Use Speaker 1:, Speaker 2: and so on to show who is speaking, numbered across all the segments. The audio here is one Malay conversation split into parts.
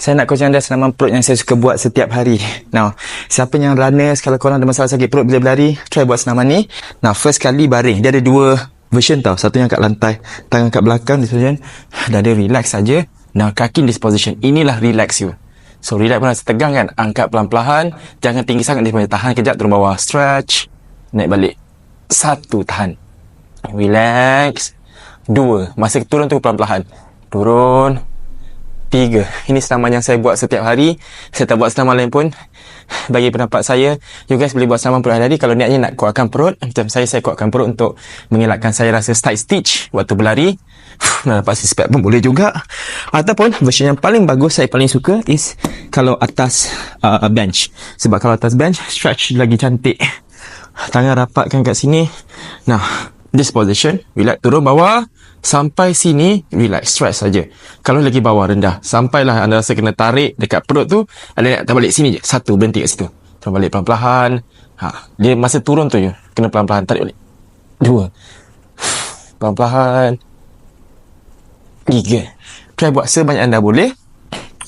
Speaker 1: saya nak kongsikan anda senaman perut yang saya suka buat setiap hari. Now, siapa yang runners, kalau korang ada masalah sakit perut bila berlari, try buat senaman ni. Now, first kali baring. Dia ada dua version tau. Satu yang kat lantai, tangan kat belakang, this. Dah ada relax saja. Now, kaki in this position. Inilah relax you. So, relax pun rasa tegang kan? Angkat pelan-pelan. Jangan tinggi sangat. Dia tahan kejap, turun bawah. Stretch. Naik balik. Satu, tahan. Relax. Dua. Masa turun tu pelan-pelan. Turun. Tiga. Ini senaman yang saya buat setiap hari. Saya tak buat senaman lain pun. Bagi pendapat saya, you guys boleh buat senaman perut hari-hari. Kalau niatnya nak kuatkan perut, macam saya, saya kuatkan perut untuk mengelakkan saya rasa tight stitch waktu berlari. Nak dapat six pack pun boleh juga. Ataupun version yang paling bagus, saya paling suka is kalau atas uh, bench. Sebab kalau atas bench, stretch lagi cantik. Tangan rapatkan kat sini. Nah, this position, relax turun bawah sampai sini relax stretch saja. Kalau lagi bawah rendah, sampailah anda rasa kena tarik dekat perut tu, anda nak terbalik sini je. Satu berhenti kat situ. Turun balik pelan-pelan. Ha, dia masa turun tu je kena pelan-pelan tarik balik. Dua. Pelan-pelan. Tiga. Try buat sebanyak anda boleh.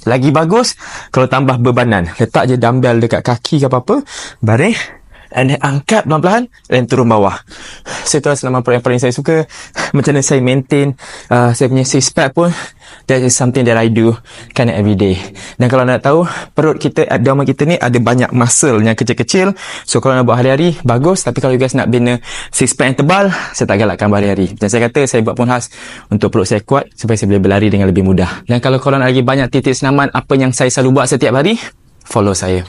Speaker 1: Lagi bagus kalau tambah bebanan. Letak je dumbbell dekat kaki ke apa-apa. Baring. And then angkat pelan-pelan dan turun bawah. Tahu senaman perut yang paling saya suka. Macam mana saya maintain uh, saya punya six pack pun. That is something that I do kind of every day. Dan kalau nak tahu, perut kita, abdomen kita ni ada banyak muscle yang kecil-kecil. So kalau nak buat hari-hari, bagus. Tapi kalau you guys nak bina six pack yang tebal, saya tak galakkan berhari-hari. Dan saya kata, saya buat pun khas untuk perut saya kuat supaya saya boleh berlari dengan lebih mudah. Dan kalau korang lagi banyak titik senaman apa yang saya selalu buat setiap hari, follow saya.